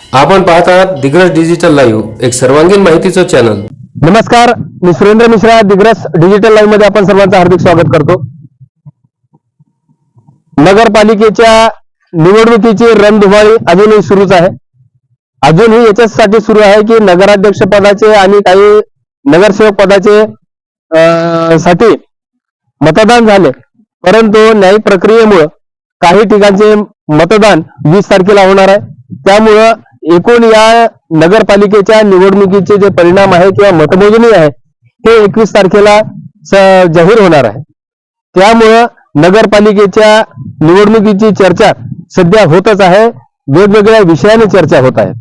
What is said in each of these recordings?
आपण पाहत आहात दिग्रस डिजिटल लाईव्ह एक सर्वांगीण माहितीचं चॅनल नमस्कार मी सुरेंद्र मिश्रा दिग्रस डिजिटल लाईव्हमध्ये आपण सर्वांचं हार्दिक स्वागत करतो. नगरपालिकेच्या निवडणुकीची रणधुमाळी अजूनही सुरूच आहे. अजूनही याच्यासाठी सुरू आहे की नगराध्यक्ष पदाचे आणि काही नगरसेवक पदाचे साठी मतदान झाले. परंतु न्यायिक प्रक्रियेमुळं काही ठिकाणचे मतदान वीस तारखेला होणार आहे. त्यामुळं एकूण या नगरपालिकेच्या निवडणुकीचे जे परिणाम आहे किंवा मतमोजणी आहे ते एकवीस तारखेला जाहीर होणार आहे. त्यामुळं नगरपालिकेच्या निवडणुकीची चर्चा सध्या होतच आहे. वेगवेगळ्या विषयाने चर्चा होत आहे.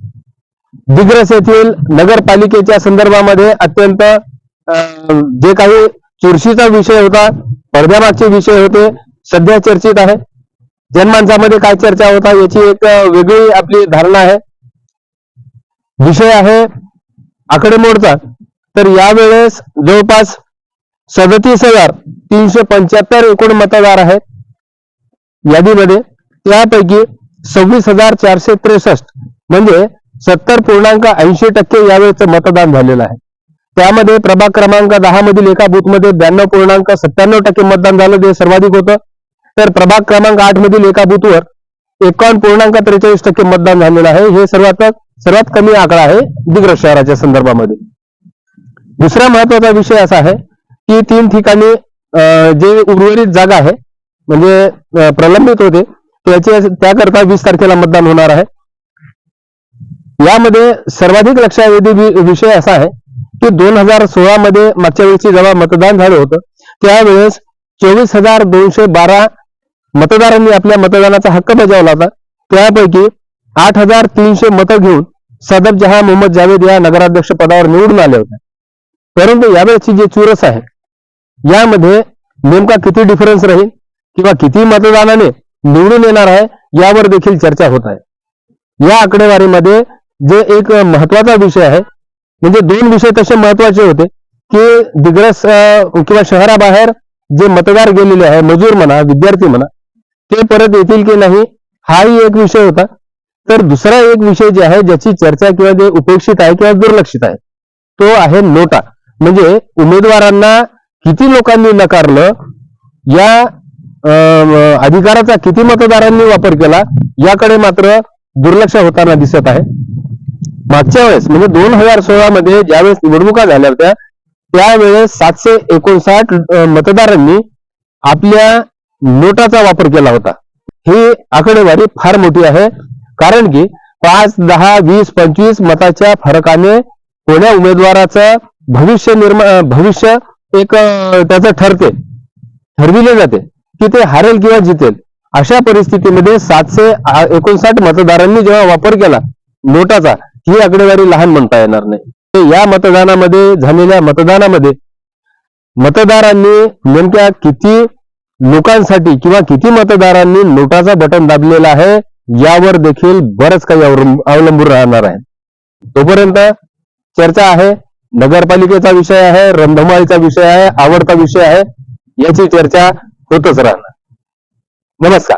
दिग्रस येथील नगरपालिकेच्या संदर्भामध्ये अत्यंत अं, जे काही चुरशीचा विषय होता पडद्यामागचे विषय होते सध्या चर्चेत आहे. जनमानसामध्ये काय चर्चा होता याची एक वेगळी आपली धारणा आहे. विषय आहे आकडेमोडचा तर यावेळेस जवळपास सदतीस हजार तीनशे पंच्याहत्तर एकूण मतदार आहेत. यादीमध्ये त्यापैकी सव्वीस हजार चारशे त्रेसष्ट म्हणजे सत्तर पूर्णांक ऐंशी टक्के यावेळेचं मतदान झालेलं आहे. त्यामध्ये प्रभाग क्रमांक दहा मधील एका बूथमध्ये ब्याण्णव पूर्णांक सत्त्याण्णव टक्के मतदान झालं ते सर्वाधिक होतं. तर प्रभाग क्रमांक आठ मधील एका बूथवर एकावन्न पूर्णांक त्रेचाळीस टक्के मतदान झालेलं आहे. हे सर्वात सर्वात कमी आकडा आहे दिग्रस शहराच्या संदर्भामध्ये. दुसरा महत्त्वाचा विषय असा आहे की तीन ठिकाणी जे उर्वरित जागा आहे म्हणजे प्रलंबित होते त्याचे त्याकरता वीस तारखेला मतदान होणार आहे. यामध्ये सर्वाधिक लक्षात विषय असा आहे की दोन हजार सोळा मध्ये मागच्या वेळेची जेव्हा मतदान झालं होतं त्यावेळेस चोवीस हजार दोनशे बारा मतदारांनी आपल्या मतदानाचा हक्क बजावला होता. त्यापैकी आठ हजार तीनशे मतं घेऊन सदब जहा मोहम्मद जावेद या नगराध्यक्ष पदावर निवडून आले होते. परंतु यावेळेची जी चुरस आहे यामध्ये नेमका किती डिफरन्स राहील किंवा किती मतदानाने निवडून येणार आहे यावर देखील चर्चा होत आहे. या आकडेवारीमध्ये जे एक महत्त्वाचा विषय आहे म्हणजे दोन विषय तसे महत्त्वाचे होते की दिग्रस किंवा शहराबाहेर जे मतदार गेलेले आहे मजूर म्हणा विद्यार्थी म्हणा ते परत येतील की नाही हाही एक विषय होता. तर दुसरा एक विषय जे आहे ज्याची चर्चा किंवा जे उपेक्षित आहे किंवा दुर्लक्षित आहे तो आहे नोटा. म्हणजे उमेदवारांना किती लोकांनी नकारलं या अं, अधिकाराचा किती मतदारांनी वापर केला याकडे मात्र दुर्लक्ष होताना दिसत आहे. मागच्या वेळेस म्हणजे दोन हजार सोळा मध्ये ज्यावेळेस निवडणुका झाल्या होत्या त्यावेळेस सातशे एकोणसाठ मतदारांनी आपल्या नोटाचा वापर केला होता. ही आकडेवारी फार मोठी आहे. कारण की पाच दहा वीस पंचवीस मताच्या फरकाने कोण्या उमेदवाराचं भविष्य निर्मा भविष्य एक त्याचं ठरते ठरविले जाते की ते हारेल किंवा जितेल. अशा परिस्थितीमध्ये सातशे एकोणसाठ मतदारांनी जेव्हा वापर केला नोटाचा ही आकडेवारी लहान म्हणता येणार नाही. या मतदानामध्ये झालेल्या मतदानामध्ये मतदारांनी नेमक्या किती लोकांसाठी किंवा किती मतदारांनी नोटाचा बटन दाबलेला आहे यावर देखील बरंच काही अवलंबून राहणार आहे. तोपर्यंत चर्चा आहे नगरपालिकेचा विषय आहे रंधमाळीचा विषय आहे आवडता विषय आहे याची चर्चा होतच राहणार. नमस्कार.